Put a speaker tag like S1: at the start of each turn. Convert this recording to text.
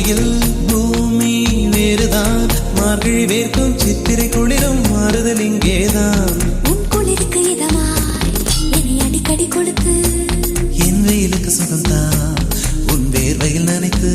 S1: பார்வையில் பூமி வேறுதான். மார்கழி வேர்க்கும் சித்திரை குளிரும் மாறுதல் இங்கேதான்.
S2: உன் குளிருக்கு இதமாய் என்னை அடிக்கடி கொடுத்து.
S1: என் வெயிலுக்கு சுகந்தான் உன் வேர்வையில் நினைத்து.